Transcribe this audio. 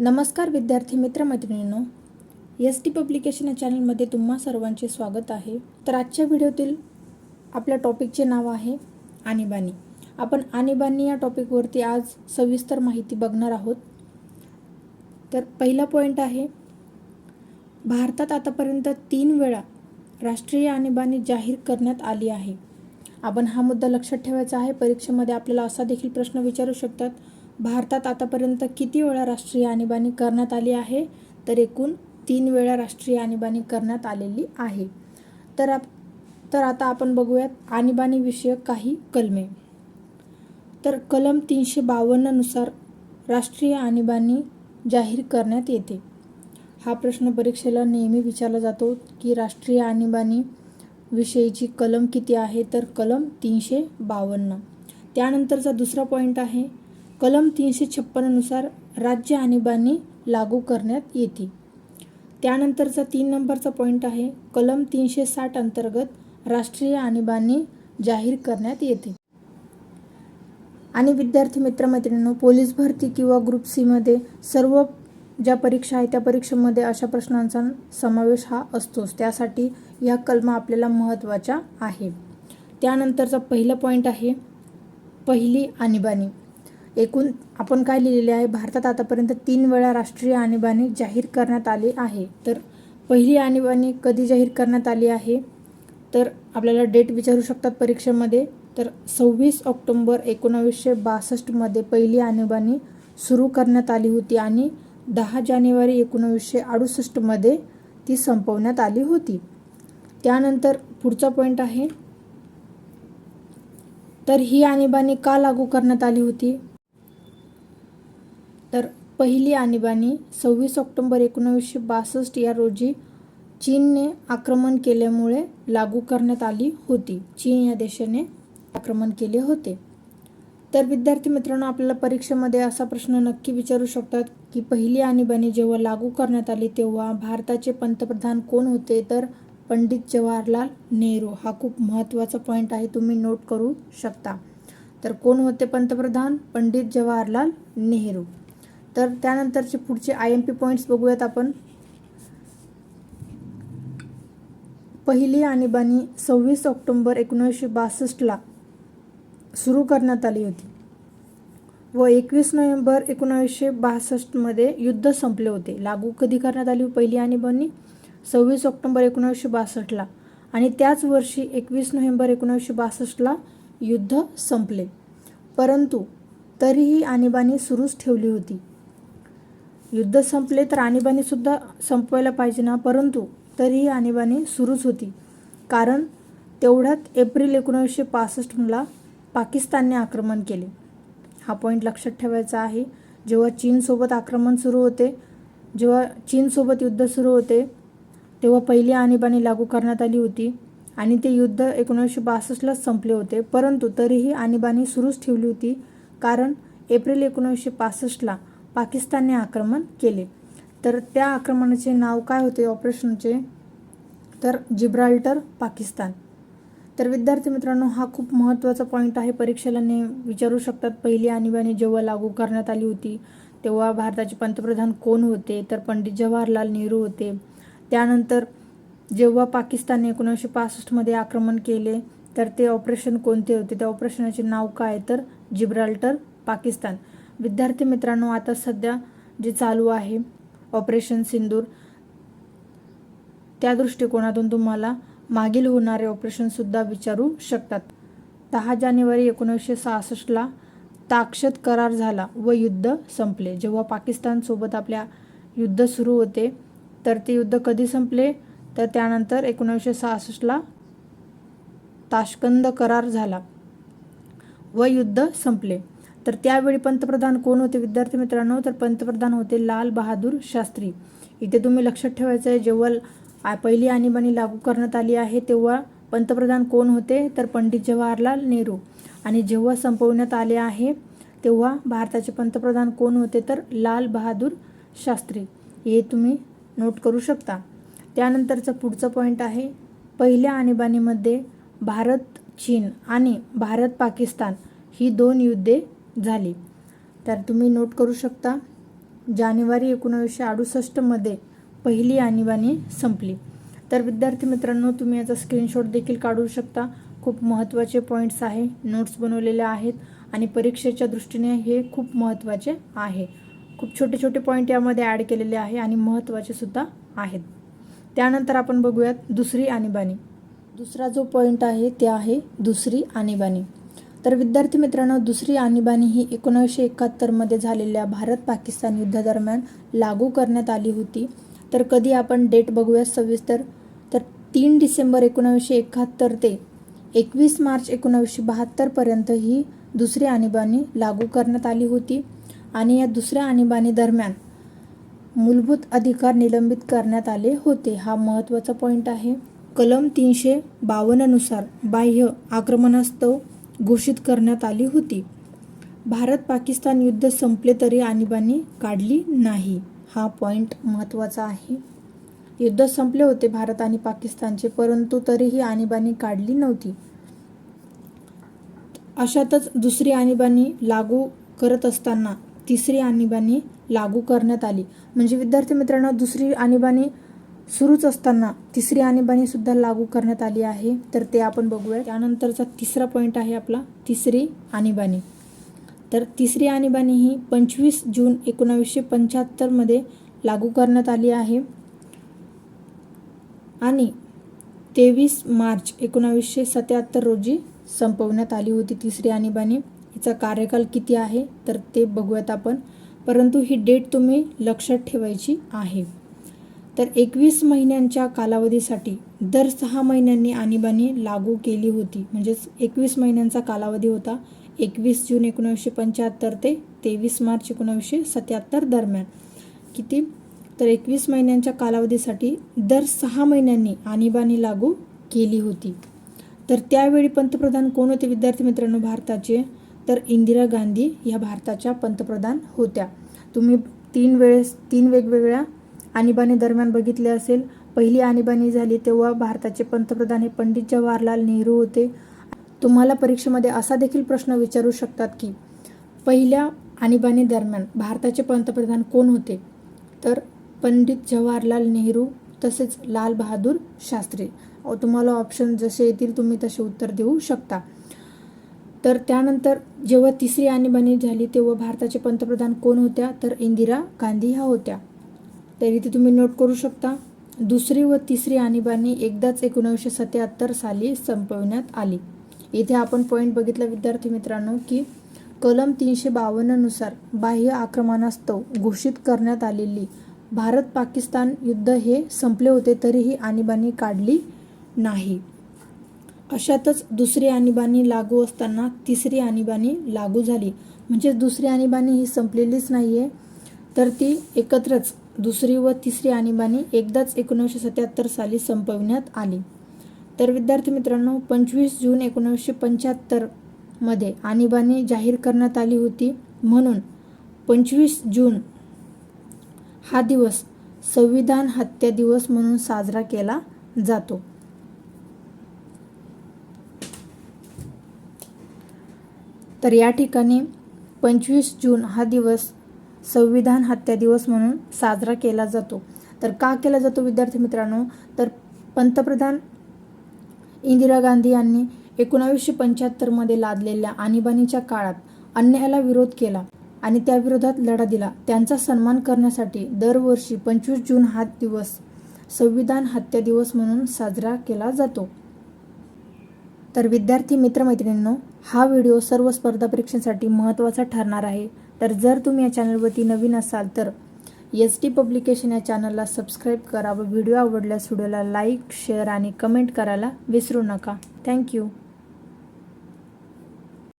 नमस्कार विद्यार्थी मित्रमैत्रिणींनो S T publication या चॅनलमध्ये तुम्हा सर्वांचे स्वागत आहे. तर आजच्या व्हिडिओतील आपल्या टॉपिकचे नाव आहे आणीबाणी. आपण आणीबाणी या टॉपिकवरती आज सविस्तर माहिती बघणार आहोत. तर पहिला पॉईंट आहे भारतात आतापर्यंत तीन वेळा राष्ट्रीय आणीबाणी जाहीर करण्यात आली आहे. आपण हा मुद्दा लक्षात ठेवायचा आहे. परीक्षेमध्ये आपल्याला असा देखील प्रश्न विचारू शकतात भारतात आतापर्यंत किती वेळा राष्ट्रीय आणीबाणी करण्यात आली आहे? तर एकूण तीन वेळा राष्ट्रीय आणीबाणी करण्यात आलेली आहे. तर आप तर आता आपण बघूयात आणीबाणीविषयक काही कलमे. तर कलम तीनशे बावन्ननुसार राष्ट्रीय आणीबाणी जाहीर करण्यात येते. हा प्रश्न परीक्षेला नेहमी विचारला जातो की राष्ट्रीय आणीबाणी विषयीची कलम किती आहे? तर कलम तीनशे बावन्न. त्यानंतरचा दुसरा पॉईंट आहे कलम तीनशे छप्पन्ननुसार राज्य आणीबाणी लागू करण्यात येते. त्यानंतरचा तीन नंबरचा पॉईंट आहे. कलम तीनशे साठ अंतर्गत राष्ट्रीय आणीबाणी जाहीर करण्यात येते. आणि विद्यार्थी मित्रमैत्रिणींनो पोलीस भरती किंवा ग्रुप सीमध्ये सर्व ज्या परीक्षा आहेत त्या परीक्षेमध्ये अशा प्रश्नांचा समावेश हा असतोच. त्यासाठी या कलमा आपल्याला महत्त्वाच्या आहे त्यानंतरचा पहिला पॉईंट आहे पहिली आणीबाणी. एकूण आपण काय लिहिलेले आहे? भारतात आतापर्यंत तीन वेळा राष्ट्रीय आणीबाणी जाहीर करण्यात आली आहे. तर पहिली आणीबाणी कधी जाहीर करण्यात आली आहे? तर आपल्याला डेट विचारू शकतात परीक्षेमध्ये. तर सव्वीस ऑक्टोंबर एकोणावीसशे बासष्टमध्ये पहिली आणीबाणी सुरू करण्यात आली होती आणि दहा जानेवारी एकोणावीसशे अडुसष्टमध्ये ती संपवण्यात आली होती. त्यानंतर पुढचा पॉईंट आहे. तर ही आणीबाणी का लागू करण्यात आली होती? तर पहिली आणीबाणी सव्वीस ऑक्टोंबर एकोणावीसशे बासष्ट या रोजी चीनने आक्रमण केल्यामुळे लागू करण्यात आली होती. चीन या देशाने आक्रमण केले होते. तर विद्यार्थी मित्रांनो आपल्याला परीक्षेमध्ये असा प्रश्न नक्की विचारू शकतात की पहिली आणीबाणी जेव्हा लागू करण्यात आली तेव्हा भारताचे पंतप्रधान कोण होते? तर पंडित जवाहरलाल नेहरू. हा खूप महत्त्वाचा पॉईंट आहे तुम्ही नोट करू शकता. तर कोण होते पंतप्रधान? पंडित जवाहरलाल नेहरू. तर त्यानंतरचे पुढचे आय एम पी पॉईंट्स बघूयात आपण. पहिली आणीबाणी सव्वीस ऑक्टोंबर एकोणीसशे बासष्टला सुरू करण्यात आली होती व एकवीस नोव्हेंबर एकोणावीसशे बासष्टमध्ये युद्ध संपले होते. लागू कधी करण्यात आली पहिली आणीबाणी? सव्वीस ऑक्टोंबर एकोणावीसशे बासष्टला आणि त्याच वर्षी एकवीस नोव्हेंबर एकोणावीसशे बासष्टला युद्ध संपले. परंतु तरीही आणीबाणी सुरूच ठेवली होती. युद्ध संपले तर आणीबाणीसुद्धा संपवायला पाहिजे ना? परंतु तरीही आणीबाणी सुरूच होती. कारण तेवढ्यात एप्रिल एकोणीसशे पासष्टला पाकिस्तानने आक्रमण केले. हा पॉईंट लक्षात ठेवायचा आहे. जेव्हा चीनसोबत आक्रमण सुरू होते जेव्हा चीनसोबत युद्ध सुरू होते तेव्हा पहिली आणीबाणी लागू करण्यात आली होती आणि ते युद्ध एकोणीसशे बासष्टलाच संपले होते. परंतु तरीही आणीबाणी सुरूच ठेवली होती. कारण एप्रिल एकोणीसशे पासष्टला पाकिस्तानने आक्रमण केले. तर त्या आक्रमणाचे नाव काय होते? ऑपरेशनचे तर जिब्राल्टर पाकिस्तान. तर विद्यार्थी मित्रांनो हा खूप महत्त्वाचा पॉईंट आहे. परीक्षेला ने विचारू शकतात. पहिली आणीबाणी जेव्हा लागू करण्यात आली होती तेव्हा भारताचे पंतप्रधान कोण होते? तर पंडित जवाहरलाल नेहरू होते. त्यानंतर जेव्हा पाकिस्तानने एकोणीसशे पासष्टमध्ये आक्रमण केले तर ते ऑपरेशन कोणते होते? त्या ऑपरेशनाचे नाव काय? तर जिब्राल्टर पाकिस्तान. विद्यार्थी मित्रांनो आता सध्या जे चालू आहे ऑपरेशन सिंदूर त्या दृष्टिकोनातून तुम्हाला मागील होणारे ऑपरेशनसुद्धा विचारू शकतात. दहा जानेवारी एकोणीसशे सहासष्टला ताक्षत करार झाला व युद्ध संपले. जेव्हा पाकिस्तानसोबत आपल्या युद्ध सुरू होते तर ते युद्ध कधी संपले? तर त्यानंतर एकोणीसशे सहासष्टला ताशकंद करार झाला व युद्ध संपले. तर त्यावेळी पंतप्रधान कोण होते? विद्यार्थी मित्रांनो तर पंतप्रधान होते लाल बहादूर शास्त्री. इथे तुम्ही लक्षात ठेवायचं आहे जेव्हा पहिली आणीबाणी लागू करण्यात आली आहे तेव्हा पंतप्रधान कोण होते? तर पंडित जवाहरलाल नेहरू. आणि जेव्हा संपवण्यात आले आहे तेव्हा भारताचे पंतप्रधान कोण होते? तर लाल बहादूर शास्त्री. हे तुम्ही नोट करू शकता. त्यानंतरचा पुढचा पॉईंट आहे पहिल्या आणीबाणीमध्ये भारत चीन आणि भारत पाकिस्तान ही दोन युद्धे झाली. तर तुम्ही नोट करू शकता जानेवारी एकोणावीसशे अडुसष्टमध्ये पहिली आणीबाणी संपली. तर विद्यार्थी मित्रांनो तुम्ही याचा स्क्रीनशॉट देखील काढू शकता. खूप महत्त्वाचे पॉईंट्स आहे नोट्स बनवलेले आहेत आणि परीक्षेच्या दृष्टीने हे खूप महत्त्वाचे आहे. खूप छोटे छोटे पॉईंट यामध्ये ॲड केलेले आहे आणि महत्त्वाचे सुद्धा आहेत. त्यानंतर आपण बघूयात दुसरी आणीबाणी. दुसरा जो पॉईंट आहे ते आहे दुसरी आणीबाणी. तर विद्यार्थी मित्रांनो दुसरी आणीबाणी ही एकोणीसशे एकाहत्तरमध्ये झालेल्या भारत पाकिस्तान युद्धादरम्यान लागू करण्यात आली होती. तर कधी आपण डेट बघूया सविस्तर. तर तीन डिसेंबर एकोणावीसशे एकाहत्तर ते एकवीस मार्च एकोणावीसशे बहात्तरपर्यंत ही दुसरी आणीबाणी लागू करण्यात आली होती. आणि या दुसऱ्या आणीबाणी दरम्यान मूलभूत अधिकार निलंबित करण्यात आले होते. हा महत्त्वाचा पॉईंट आहे. कलम तीनशे बावन्ननुसार बाह्य आक्रमणास्तव घोषित करण्यात आली होती. भारत पाकिस्तान युद्ध संपले तरी आणीबाणी काढली नाही. हा पॉईंट महत्त्वाचा आहे. युद्ध संपले होते भारत आणि पाकिस्तानचे परंतु तरीही आणीबाणी काढली नव्हती. अशातच दुसरी आणीबाणी लागू करत असताना तिसरी आणीबाणी लागू करण्यात आली. म्हणजे विद्यार्थी मित्रांनो दुसरी आणीबाणी सुरूच असताना तिसरी आणीबाणी सुद्धा लागू करण्यात आली आहे. तर ते आपण बघूया. त्यानंतरचा तिसरा पॉईंट आहे आपला तिसरी आणीबाणी तर तिसरी आणीबाणी ही पंचवीस जून एकोणावीसशे पंच्याहत्तरमध्ये लागू करण्यात आली आहे. आणि तेवीस मार्च एकोणावीसशे सत्याहत्तर रोजी संपवण्यात आली होती तिसरी आणीबाणी हिचा कार्यकाल किती आहे? तर ते बघूयात आपण. परंतु ही डेट तुम्ही लक्षात ठेवायची आहे. तर एकवीस महिन्यांच्या कालावधीसाठी दर सहा महिन्यांनी आणीबाणी लागू केली होती. म्हणजेच एकवीस महिन्यांचा कालावधी होता एकवीस जून एकोणीसशे पंच्याहत्तर ते तेवीस मार्च एकोणीसशे सत्याहत्तर दरम्यान. किती? तर एकवीस महिन्यांच्या कालावधीसाठी दर सहा महिन्यांनी आणीबाणी लागू केली होती. तर त्यावेळी पंतप्रधान कोण होते विद्यार्थी मित्रांनो भारताचे? तर इंदिरा गांधी ह्या भारताच्या पंतप्रधान होत्या. तुम्ही तीन वेळेस तीन वेगवेगळ्या आणीबाणी दरम्यान बघितले असेल पहिली आणीबाणी झाली तेव्हा भारताचे पंतप्रधान हे पंडित जवाहरलाल नेहरू होते. तुम्हाला परीक्षेमध्ये असा देखील प्रश्न विचारू शकतात की पहिल्या आणीबाणी दरम्यान भारताचे पंतप्रधान कोण होते? तर पंडित जवाहरलाल नेहरू तसेच लाल बहादूर शास्त्री. तुम्हाला ऑप्शन जसे येतील तुम्ही तसे उत्तर देऊ शकता. तर त्यानंतर जेव्हा तिसरी आणीबाणी झाली तेव्हा भारताचे पंतप्रधान कोण होत्या? तर इंदिरा गांधी ह्या होत्या. तर इथे तुम्ही नोट करू शकता. दुसरी व तिसरी आणीबाणी एकदाच एकोणीसशे सत्याहत्तर साली संपवण्यात आली. इथे आपण पॉईंट बघितला विद्यार्थी मित्रांनो की कलम तीनशे बावन्ननुसार बाह्य आक्रमणास्तव घोषित करण्यात आलेली भारत पाकिस्तान युद्ध हे संपले होते तरीही आणीबाणी काढली नाही. अशातच दुसरी आणीबाणी लागू असताना तिसरी आणीबाणी लागू झाली. म्हणजेच दुसरी आणीबाणी ही संपलेलीच नाही आहे तर ती एकत्रच दुसरी व तिसरी आणीबाणी एकदाच एकोणीसशे सत्याहत्तर साली संपवण्यात आली. तर विद्यार्थी मित्रांनो पंचवीस जून एकोणीसशे पंच्याहत्तरमध्ये आणीबाणी जाहीर करण्यात आली होती. म्हणून पंचवीस जून हा दिवस संविधान हत्या दिवस म्हणून साजरा केला जातो. तर या ठिकाणी पंचवीस जून हा दिवस संविधान हत्या दिवस म्हणून साजरा केला जातो. तर का केला जातो विद्यार्थी मित्रांनो? तर पंतप्रधान इंदिरा गांधी यांनी एकोणावीसशे पंच्याहत्तरमध्ये लादलेल्या आणीबाणीच्या काळात अन्यायाला विरोध केला आणि त्या विरोधात लढा दिला. त्यांचा सन्मान करण्यासाठी दरवर्षी पंचवीस जून हा दिवस संविधान हत्या दिवस म्हणून साजरा केला जातो. तर विद्यार्थी मित्रमैत्रिणींनो हा व्हिडिओ सर्व स्पर्धा परीक्षांसाठी महत्त्वाचा ठरणार आहे. तर जर तुम्ही या चॅनलवरती नवीन असाल तर एस टी पब्लिकेशन या चॅनलला सबस्क्राईब करा व व्हिडिओ आवडल्यास व्हिडिओला लाईक शेअर आणि कमेंट करायला विसरू नका. थँक्यू